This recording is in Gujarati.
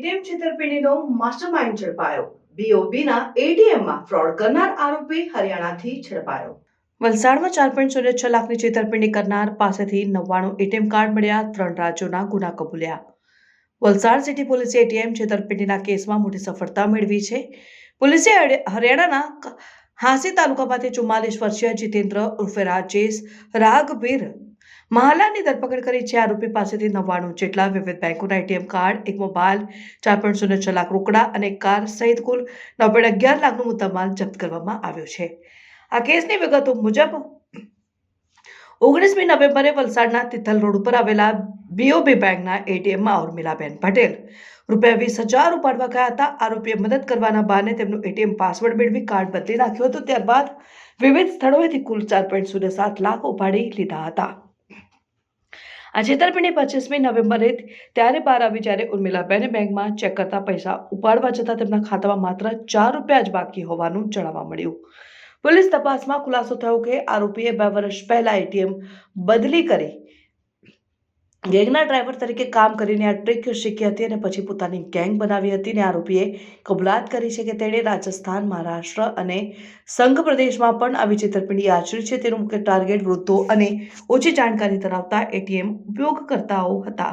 એટીએમ છેતરપિંડીનો માસ્ટરમાઇન્ડ ઝડપાયો. બીઓબીના એટીએમમાં ફ્રોડ કરનાર આરોપી હરિયાણાથી ઝડપાયો. વલસાડમાં ચાર પોઈન્ટ શૂન્ય છ લાખની છેતરપિંડી કરનાર પાસેથી નવ્વાણું એટીએમ કાર્ડ મળ્યા, ત્રણ રાજ્યોના ગુના કબૂલ્યા. વલસાડ સિટી પોલીસે એટીએમ છેતરપિંડીના કેસમાં મોટી સફળતા મેળવી છે. પોલીસે હરિયાણાના હાંસી તાલુકામાંથી ચુમ્માલીસ વર્ષીય જીતેન્દ્ર ઉર્ફે રાજેશ રાઘવીર મહાલાની ધરપકડ કરી છે આરોપી પાસેથી નવ્વાણું જેટલા વિવિધ બેંકોના એટીએમ કાર્ડ, એક મોબાઈલ, ચાર પોઈન્ટ શૂન્ય છ લાખ રોકડા અને કાર સહિત કુલ નવ પોઈન્ટ અગિયાર લાખનો મુદ્દામાલ જપ્ત કરવામાં આવ્યો છે. આ કેસની વિગતો મુજબ, ઓગણીસમી નવેમ્બરે વલસાડના તિથલ રોડ ઉપર આવેલા બીઓબી બેંકના એટીએમમાં ઉર્મિલાબેન પટેલ રૂપિયા વીસ હજાર ઉપાડવા ગયા હતા. આરોપીએ મદદ કરવાના બહાને તેમનું એટીએમ પાસવર્ડ મેળવી કાર્ડ બદલી નાખ્યો હતો. ત્યારબાદ વિવિધ સ્થળોએથી કુલ ચાર પોઈન્ટ શૂન્ય સાત લાખ ઉપાડી લીધા હતા. આ છેતરપિંડી પચીસમી નવેમ્બરે ત્યારે બહાર આવી જ્યારે ઉર્મિલાબેને બેંકમાં ચેક કરતા પૈસા ઉપાડવા જતાં તેમના ખાતામાં માત્ર ચાર રૂપિયા જ બાકી હોવાનું જાણવા મળ્યું. પોલીસ તપાસમાં ખુલાસો થયો કે આરોપીએ બે વર્ષ પહેલા એટીએમ બદલી કરી ગેંગના ડ્રાઈવર તરીકે કામ કરીને આ ટ્રીક શીખી હતી અને પછી પોતાની ગેંગ બનાવી હતી અને આરોપીએ કબૂલાત કરી છે કે તેણે રાજસ્થાન, મહારાષ્ટ્ર અને સંઘ પ્રદેશમાં પણ આવી છેતરપિંડી આચરી છે. તેનું મુખ્ય ટાર્ગેટ વૃદ્ધો અને ઓછી જાણકારી ધરાવતા એટીએમ ઉપયોગકર્તાઓ હતા.